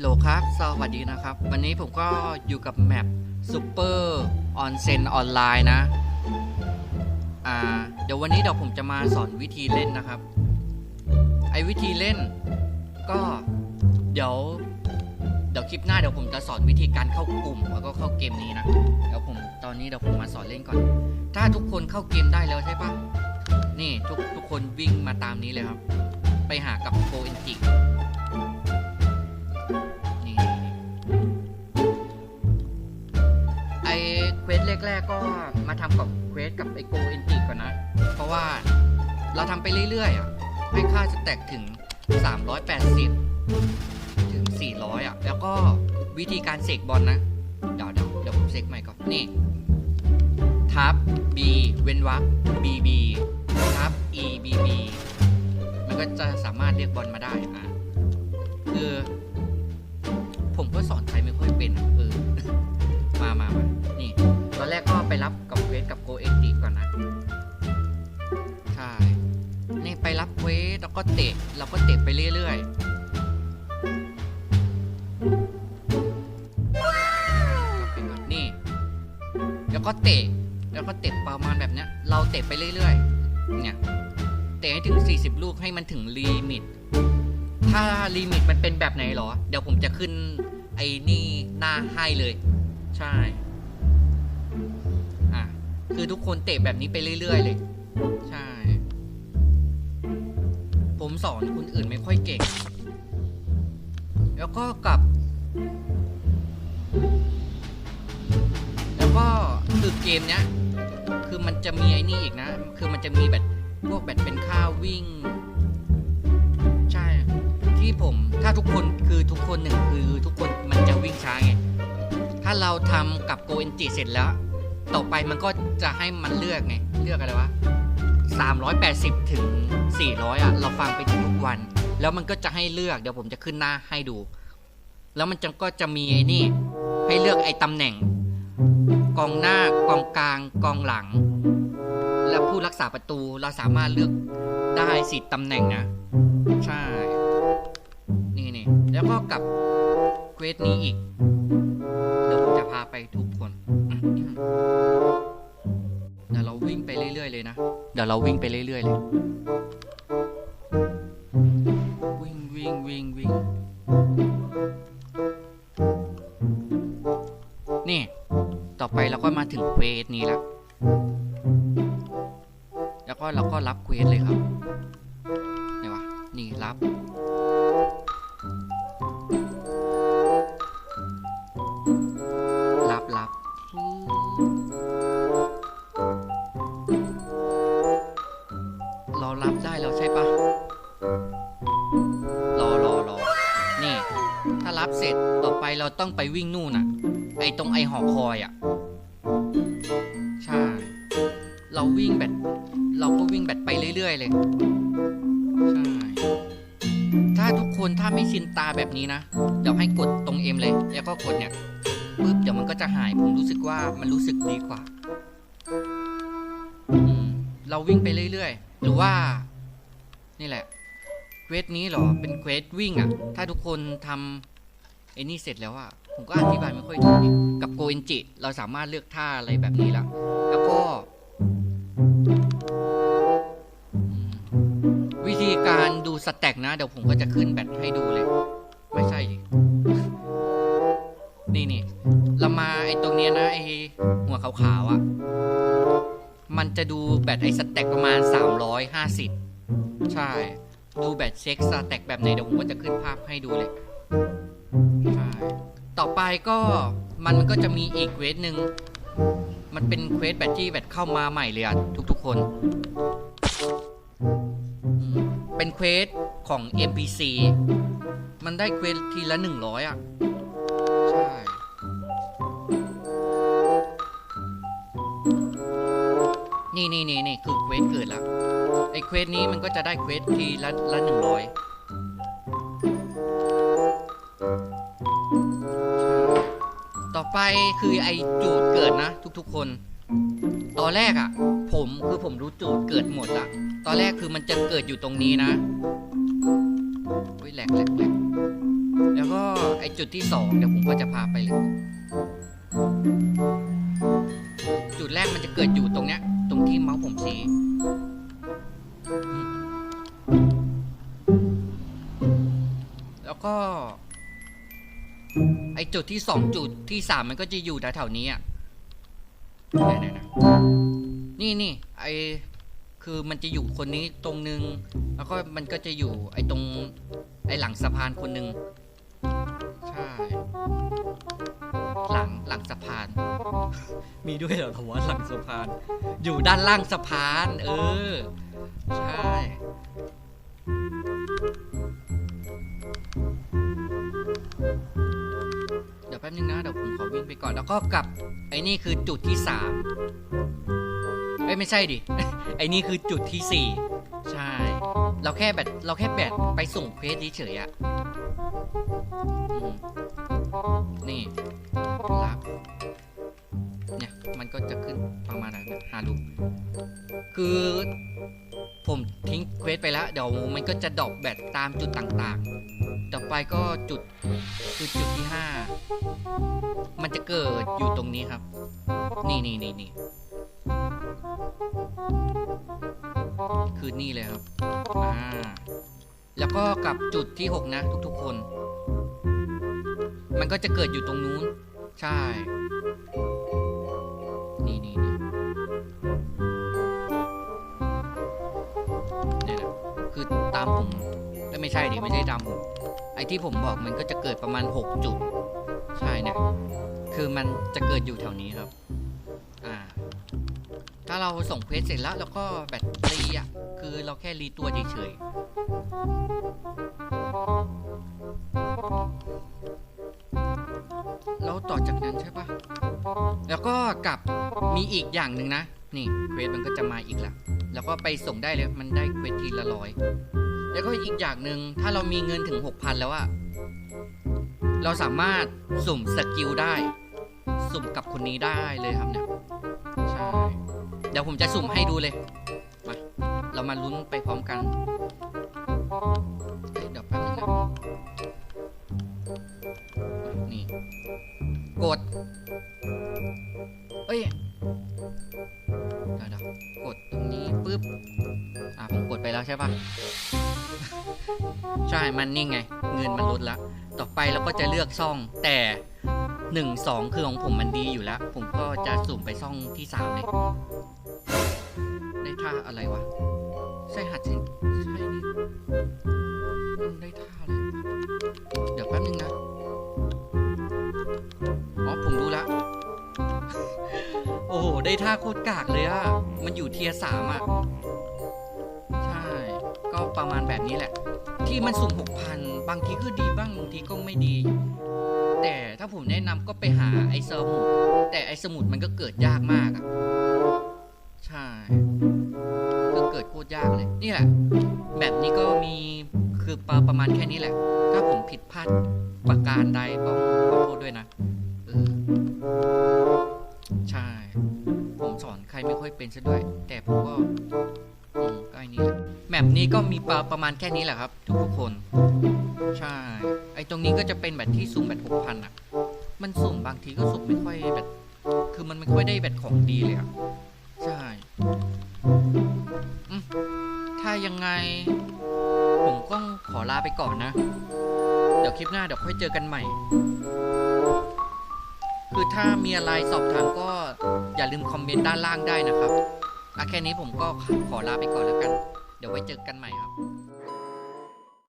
โหลครับสวัสดีนะครับ วันนี้ผมก็อยู่กับแมปซูเปอร์ออนเซนออนไลน์นะ อ่า เดี๋ยววันนี้เดี๋ยวผมจะมาสอนวิธีเล่นนะครับ ไอ้วิธีเล่น ก็เดี๋ยว เดี๋ยวคลิปหน้าเดี๋ยวผมจะสอนวิธีการเข้ากลุ่มแล้วก็เข้าเกมนี้นะ เดี๋ยวผมตอนนี้เดี๋ยวผมมาสอนเล่นก่อน ถ้าทุกคนเข้าเกมได้แล้วใช่ปะนี่ทุกทุกคนวิ่งมาตามนี้เลยครับ ไปหากับโกเอนจิ เควสแรกๆก็มาทำกับเควสกับไอโกเอนจิก่อนนะ เพราะว่าเราทำไปเรื่อยๆอะให้ค่าสแต็กถึง 380 ถึง 400 อะ แล้วก็วิธีการเสกบอลนะ เดี๋ยวเดี๋ยวเดี๋ยวผมเสกใหม่ก่อน นี่ ทับ B เว้นวรรค BB ทับ E BB มันก็จะสามารถเรียกบอลมาได้อะคือ ผมก็สอนใครไม่ค่อยเป็นอะเออ มามามานี่ตอนแรกก็ไปรับกับเวทกับโกเอนติก่อนนะ ใช่ นี่ไปรับเวทแล้วก็เตะเราก็เตะไปเรื่อยๆนี่ แล้วก็เตะ แล้วก็เตะประมาณแบบเนี้ย เราเตะไปเรื่อยๆ เนี่ย เตะให้ถึง 40 ลูกให้มันถึงลิมิต ถ้าลิมิตมันเป็นแบบไหนหรอ เดี๋ยวผมจะขึ้นไอ้นี่หน้าให้เลย ใช่ อะ คือทุกคนเตะแบบนี้ไปเรื่อย ๆ เลย ใช่ ผมสอนคนอื่นไม่ค่อยเก่ง แล้วก็กับ แล้วก็คือเกมเนี้ย คือมันจะมีไอ้นี่อีกนะ คือมันจะมีแบบพวกแบบเป็นค่าวิ่ง ใช่ ที่ผม ถ้าทุกคนคือทุกคนหนึ่งคือทุกคนาเราทำกับโกเอนจิเสร็จแล้ว ต่อไปมันก็จะให้มันเลือกไง เลือกอะไรวะ380 ถึง 400 อะ เราฟังไปทุกวัน แล้วมันก็จะให้เลือก เดี๋ยวผมจะขึ้นหน้าให้ดู แล้วมันจะก็จะมีไอ้นี่ ให้เลือกไอ้ตำแหน่ง กองหน้ากองกลางกองหลัง และผู้รักษาประตูเราสามารถเลือกได้สิตำแหน่งนะ ใช่ นี่นี่แล้วก็กับเควสนี้อีกาไปทุกคน เดี๋ยวเราวิ่งไปเรื่อยๆเลยนะ เดี๋ยวเราวิ่งไปเรื่อยๆเลย วิ่งวิ่งวิ่งวิ่ง นี่ ต่อไปเราก็มาถึงเควสนี้แล้ว แล้วก็เราก็รับเควสเลยครับ ไหนวะ นี่รับรับ ได้แล้วใช่ปะรอรอรอนี่ ถ้ารับเสร็จต่อไปเราต้องไปวิ่งนู่นน่ะ ไอตรงไอหอคอยอะ ใช่ เราวิ่งแบบ เราก็วิ่งแบบไปเรื่อย ๆ เลย ใช่ ถ้าทุกคนถ้าไม่ชินตาแบบนี้นะ เดี๋ยวให้กดตรงเอ็มเลย แล้วก็กดเนี่ยปุ๊บเดี๋ยวมันก็จะหาย ผมรู้สึกว่ามันรู้สึกดีกว่า เราวิ่งไปเรื่อย ๆ หรือว่า นี่แหละเควสนี้เหรอเป็นเควสวิ่งอะ่ะถ้าทุกคนทำไอ้นี่เสร็จแล้วอะ่ะผมก็อธิบายไม่ค่อยถูกกับโกเอนจิ เราสามารถเลือกท่าอะไรแบบนี้แล้วแล้วก็วิธีการดูสแต็กนะ เดี๋ยวผมก็จะขึ้นแบตให้ดูเลย ไม่ใช่ นี่นี่เรามาไอ้ตรงเนี้ยนะ ไอ้หัวขาวๆอะ่ะ มันจะดูแบตไอ้สแต็กประมาณ 350 ใช่ ดูแบตเช็คสแต็กแบบไหนเดี๋ยวผมก็จะขึ้นภาพให้ดูเลย ใช่ ต่อไปก็มันก็จะมีอีกเควสหนึ่ง มันเป็นเควสแบบที่แบบเข้ามาใหม่เลยอะทุกๆคน เป็นเควสของ NPC มันได้เควสทีละ100อะใช่นี่นี่นี่นี่คือเควสเกิดแล้ว ไอ้เควสนี้มันก็จะได้เควสทีละละหนึ่งร้อยต่อไปคือไอ้จูดเกิดนะ ทุกๆคน ตอนแรกอะ่ะ ผมคือผมรู้จูดเกิดหมดอะตอนแรกคือมันจะเกิดอยู่ตรงนี้นะอุ้ยแหลกแหลกแหลกแล้วก็ไอจุดที่สองเดี๋ยวผมก็จะพาไปเลย จุดแรกมันจะเกิดอยู่ตรงเนี้ย ตรงที่เมาส์ผมชี้ ก็ ไอจุดที่สองจุดที่สามมันก็จะอยู่แถวๆนี้อะนี่นี่ไอคือมันจะอยู่คนนี้ตรงนึง แล้วก็มันก็จะอยู่ไอตรง ไอหลังสะพานคนนึงใช่หลังหลังสะพาน มีด้วยเหรอผมว่าหลังสะพาน อยู่ด้านล่างสะพาน เออ ใช่ ป๊บนึงนะเดี๋ยวผมขอวิ่งไปก่อนแล้วก็กลับไอ้นี่คือจุดที่สามเอ้ยไม่ใช่ดิไอ้นี่คือจุดที่สี่ใช่ เราแค่แบบเราแค่แบบไปส่งเควสเฉยๆอะนี่รับเนี่ยมันก็จะขึ้นประมาณนั้นนะหาดูคือผมทิ้งเควสไปแล้ว เดี๋ยวมันก็จะดอปแบตตามจุดต่างๆ ต่อไปก็จุดคือจุดที่ห้า เกิดอยู่ตรงนี้ครับ นี่นี่นี่นี่คือนี่เลยครับอ่าแล้วก็กับจุดที่ 6 นะ ทุกๆคน มันก็จะเกิดอยู่ตรงนู้น ใช่ นี่นี่นี่นี่ยนะคือตามผมเอ้ยไม่ใช่ดิไม่ใช่ตามผมไอ้ที่ผมบอกมันก็จะเกิดประมาณ 6 จุด ใช่เนี่ย คือมันจะเกิดอยู่แถวนี้ครับ อ่า ถ้าเราส่งเควสเสร็จแล้วแล้วก็แบตเตอรี่อะ คือเราแค่รีตัวเฉยๆแล้วต่อจากนั้นใช่ปะแล้วก็กลับมีอีกอย่างหนึ่งนะ นี่เควสมันก็จะมาอีกละแล้วก็ไปส่งได้เลย มันได้เควสทีละร้อย แล้วก็อีกอย่างหนึ่งถ้าเรามีเงินถึง 6,000 แล้วอะเราสามารถสุ่มสกิลได้ สุ่มกับคนนี้ได้เลยครับเนี่ยใช่เดี๋ยวผมจะสุ่มให้ดูเลยมาเรามาลุ้นไปพร้อมกันเดี๋ยวแป๊บนึงนะนี่กดเอ้ยเดี๋ยวดกดตรงนี้ปุ๊บอะผมกดไปแล้วใช่ปะใช่มันนี่ไง เงินมันลดละต่อไปเราก็จะเลือกซ่องแต่ หนึ่งสองคือของผมมันดีอยู่แล้ว ผมก็จะสุ่มไปซ่องที่สามเลย ได้ท่าอะไรวะใช่หัดสิใช่นี่ได้ท่าอะไรเดี๋ยวแป๊บนึงนะ อ๋อ ผมรู้แล้วโอ้โห ได้ท่าโคตรกากเลยอะมันอยู่เทียสามอะใช่ ก็ประมาณแบบนี้แหละ ที่มันสุ่มหกพันบางทีก็ดีบ้าง บางทีก็ไม่ดีแต่ ถ้าผมแนะนำก็ไปหาไอ้สมุด แต่ไอ้สมุดมันก็เกิดยากมากอะใช่ก็เกิดโคตรยากเลย นี่แหละ แบบนี้ก็มีคือประประมาณแค่นี้แหละ ถ้าผมผิดพลาดประการใดก็ขอโทษด้วยนะเออใช่ ผมสอนใครไม่ค่อยเป็นซะด้วย แต่ผมก็อืมก็อ้นี่แหละแมปนี้ก็มีประประมาณแค่นี้แหละครับ ทุกคน ใช่ ไอ้ตรงนี้ก็จะเป็นแบบที่สุ่มแบบหกพันอะ มันสุ่มบางทีก็สุ่มไม่ค่อยแบบ คือมันไม่ค่อยได้แบบของดีเลยอะใช่ถ้ายังไง ผมก็ขอลาไปก่อนนะ เดี๋ยวคลิปหน้าเดี๋ยวค่อยเจอกันใหม่ คือถ้ามีอะไรสอบถามก็อย่าลืมคอมเมนต์ด้านล่างได้นะครับอะแค่นี้ผมก็ขอลาไปก่อนแล้วกัน เดี๋ยวไว้เจอกันใหม่ครับ